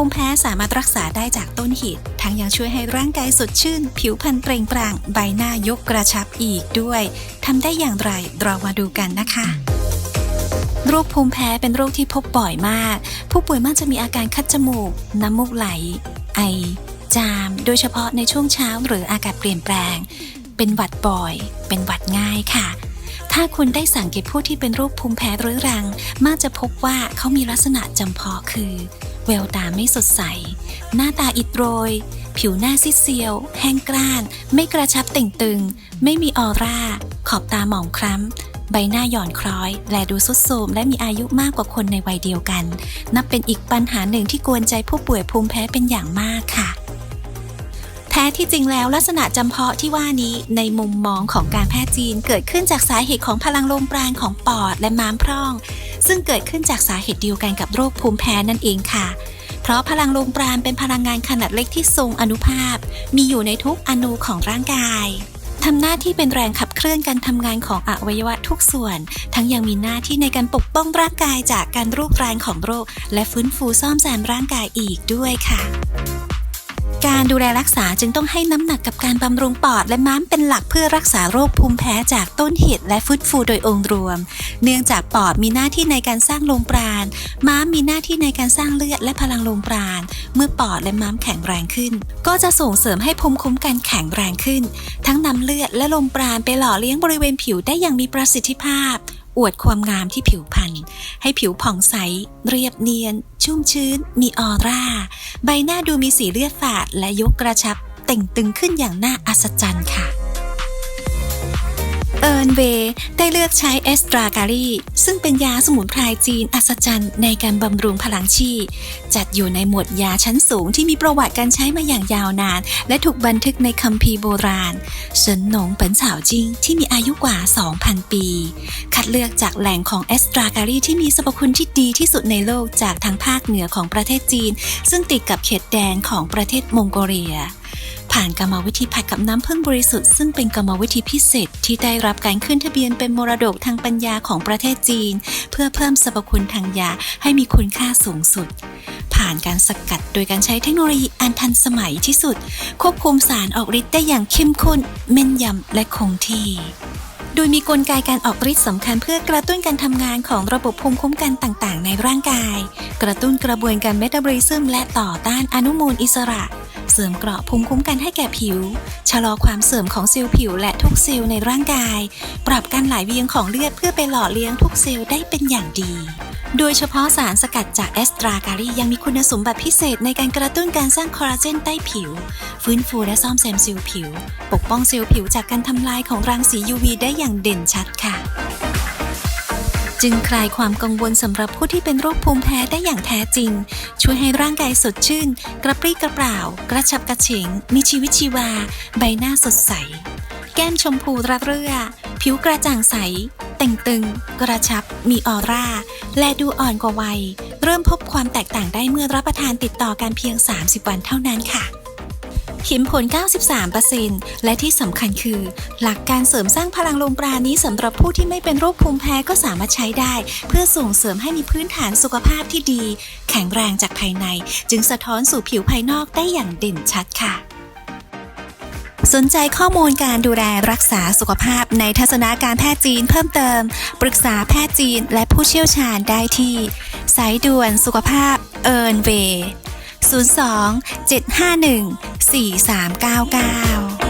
ภูมิแพ้สามารถรักษาได้จากต้นเหตุทั้งยังช่วยให้ร่างกายสดชื่น ผิวพรรณเปล่งปลั่งใบหน้ายกกระชับอีกด้วยทำได้อย่างไรเรามาดูกันนะคะโรคภูมิแพ้เป็นโรคที่พบบ่อยมาก ผู้ป่วยมักจะมีอาการคัดจมูก น้ำมูกไหล ไอ จาม โดยเฉพาะในช่วงเช้าหรืออากาศเปลี่ยนแปลง เป็นหวัดบ่อย เป็นหวัดง่ายค่ะ ถ้าคุณได้สังเกตผู้ที่เป็นโรคภูมิแพ้เรื้อรัง มักจะพบว่าเขามีลักษณะจำเพาะคือ แววตาไม่สดใส หน้าตาอิดโรย ผิวหน้าซีดเซียว แห้งกร้าน ไม่กระชับเต่งตึง ไม่มีออร่า ขอบตาหมองคล้ำ ใบหน้าหย่อนคล้อย และดูสุดโทมและมีอายุมากกว่าคนในวัยเดียวกัน นับเป็นอีกปัญหาหนึ่งที่กวนใจผู้ป่วยภูมิแพ้เป็นอย่างมากค่ะแท้ที่จริงแล้วลักษณะจำเพาะที่ว่านี้ในมุมมองของการแพทย์จีนเกิดขึ้นจากสาเหตุของพลังลมปราณของปอดและม้ามพร่อง ซึ่งเกิดขึ้นจากสาเหตุเดียวกันกับโรคภูมิแพ้นั่นเองค่ะ เพราะพลังลมปราณเป็นพลังงานขนาดเล็กที่ทรงอนุภาพ มีอยู่ในทุกอนูของร่างกายทำหน้าที่เป็นแรงขับเคลื่อนการทำงานของอวัยวะทุกส่วน ทั้งยังมีหน้าที่ในการปกป้องร่างกายจากการรุกรานของโรค และฟื้นฟูซ่อมแซมร่างกายอีกด้วยค่ะ การดูแลรักษาจึงต้องให้น้ำหนักกับการบำรุงปอดและม้ามเป็นหลักเพื่อรักษาโรคภูมิแพ้จากต้นเหตุและฟื้นฟูโดยองค์รวม เนื่องจากปอดมีหน้าที่ในการสร้างลมปราณ ม้ามมีหน้าที่ในการสร้างเลือดและพลังลมปราณ เมื่อปอดและม้ามแข็งแรงขึ้น ก็จะส่งเสริมให้ภูมิคุ้มกันแข็งแรงขึ้น ทั้งนำเลือดและลมปราณไปหล่อเลี้ยงบริเวณผิวได้อย่างมีประสิทธิภาพ อวดความงามที่ผิวพรรณให้ผิวผ่องใส เรียบเนียน ชุ่มชื้น มีออร่า ใบหน้าดูมีสีเลือดฝาดและยกกระชับเต่งตึงขึ้นอย่างน่าอัศจรรย์ค่ะ เอิร์นเวย์ได้เลือกใช้เอสตราการีซึ่งเป็นยาสมุนไพรจีนอัศจรรย์ในการบำรุงพลังชีจัดอยู่ในหมวดยาชั้นสูงที่มีประวัติการใช้มาอย่างยาวนาน และถูกบันทึกในคัมภีร์โบราณเฉินหนงเปินฉาวจิงที่มีอายุกว่า 2,000 ปี คัดเลือกจากแหล่งของเอสตราการีที่มีสรรพคุณที่ดีที่สุดในโลกจากทางภาคเหนือของประเทศจีน ซึ่งติดกับเขตแดนของประเทศมองโกเลีย ผ่านกรรมวิธีผัดกับน้ำผึ้งบริสุทธิ์ ซึ่งเป็นกรรมวิธีพิเศษ ที่ได้รับการขึ้นทะเบียนเป็นมรดกทางปัญญาของประเทศจีน เพื่อเพิ่มสรรพคุณทางยาให้มีคุณค่าสูงสุด ผ่านการสกัดโดยการใช้เทคโนโลยีอันทันสมัยที่สุด ควบคุมสารออกฤทธิ์ได้อย่างเข้มข้นแม่นยำและคงที่โดยมีกลไกการออกฤทธิ์สำคัญเพื่อกระตุ้นการทำงานของระบบภูมิคุ้มกันต่างๆ ในร่างกาย กระตุ้นกระบวนการเมตาบอลิซึมและต่อต้านอนุมูลอิสระ ริมเกราะภูมิคุ้มกันให้แก่ผิว ชะลอความเสื่อมของเซลล์ผิวและทุกเซลล์ในร่างกาย ปรับการไหลเวียนของเลือดเพื่อไปหล่อเลี้ยงทุกเซลล์ได้เป็นอย่างดี โดยเฉพาะสารสกัดจากเอสตราการียังมีคุณสมบัติพิเศษในการกระตุ้นการสร้างคอลลาเจนใต้ผิว ฟื้นฟูและซ่อมแซมเซลล์ผิว ปกป้องเซลล์ผิวจากการทำลายของรังสี UV ได้อย่างเด่นชัดค่ะ จึงคลายความกังวลสำหรับผู้ที่เป็นโรคภูมิแพ้ได้อย่างแท้จริง ช่วยให้ร่างกายสดชื่น กระปรี้กระเปร่า กระชับกระเฉง มีชีวิตชีวา ใบหน้าสดใส แก้มชมพูระเรื่อ ผิวกระจ่างใสเต่งตึง กระชับ มีออร่า และดูอ่อนกว่าวัย เริ่มพบความแตกต่างได้เมื่อรับประทานติดต่อกันเพียง 30 วันเท่านั้นค่ะ เห็นผล 93%และที่สำคัญคือ หลักการเสริมสร้างพลังลมปราณนี้สำหรับผู้ที่ไม่เป็นโรคภูมิแพ้ก็สามารถใช้ได้ เพื่อส่งเสริมให้มีพื้นฐานสุขภาพที่ดี แข็งแรงจากภายใน จึงสะท้อนสู่ผิวภายนอกได้อย่างเด่นชัดค่ะสนใจข้อมูลการดูแลรักษาสุขภาพในทัศนาการแพทย์จีนเพิ่มเติม ปรึกษาแพทย์จีนและผู้เชี่ยวชาญได้ที่ สายด่วนสุขภาพเอิร์นเว 02 751 4399